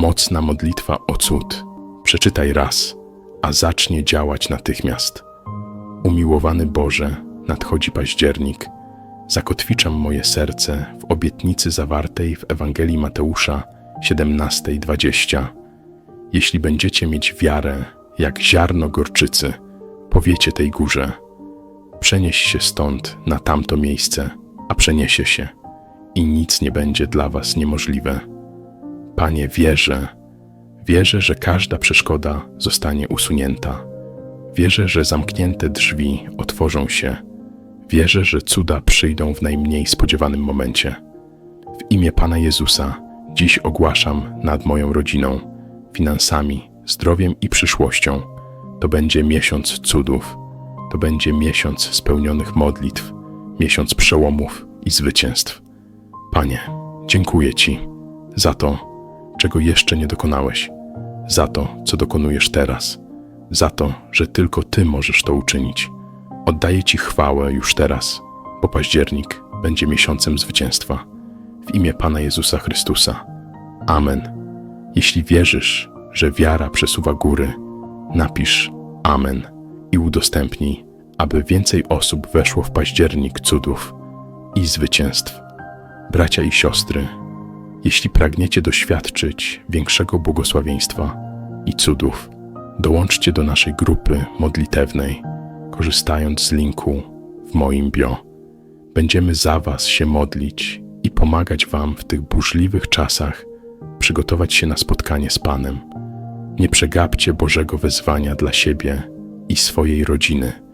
Mocna modlitwa o cud. Przeczytaj raz, a zacznie działać natychmiast. Umiłowany Boże, nadchodzi październik. Zakotwiczam moje serce w obietnicy zawartej w Ewangelii Mateusza 17:20. Jeśli będziecie mieć wiarę jak ziarno gorczycy, powiecie tej górze: Przenieś się stąd na tamto miejsce, a przeniesie się, i nic nie będzie dla was niemożliwe. Panie, wierzę, wierzę, że każda przeszkoda zostanie usunięta. Wierzę, że zamknięte drzwi otworzą się. Wierzę, że cuda przyjdą w najmniej spodziewanym momencie. W imię Pana Jezusa dziś ogłaszam nad moją rodziną, finansami, zdrowiem i przyszłością. To będzie miesiąc cudów. To będzie miesiąc spełnionych modlitw, miesiąc przełomów i zwycięstw. Panie, dziękuję Ci za to, czego jeszcze nie dokonałeś, za to, co dokonujesz teraz, za to, że tylko Ty możesz to uczynić. Oddaję Ci chwałę już teraz, bo październik będzie miesiącem zwycięstwa. W imię Pana Jezusa Chrystusa. Amen. Jeśli wierzysz, że wiara przesuwa góry, napisz Amen i udostępnij, aby więcej osób weszło w październik cudów i zwycięstw. Bracia i siostry, jeśli pragniecie doświadczyć większego błogosławieństwa i cudów, dołączcie do naszej grupy modlitewnej, korzystając z linku w moim bio. Będziemy za Was się modlić i pomagać Wam w tych burzliwych czasach przygotować się na spotkanie z Panem. Nie przegapcie Bożego wezwania dla siebie i swojej rodziny.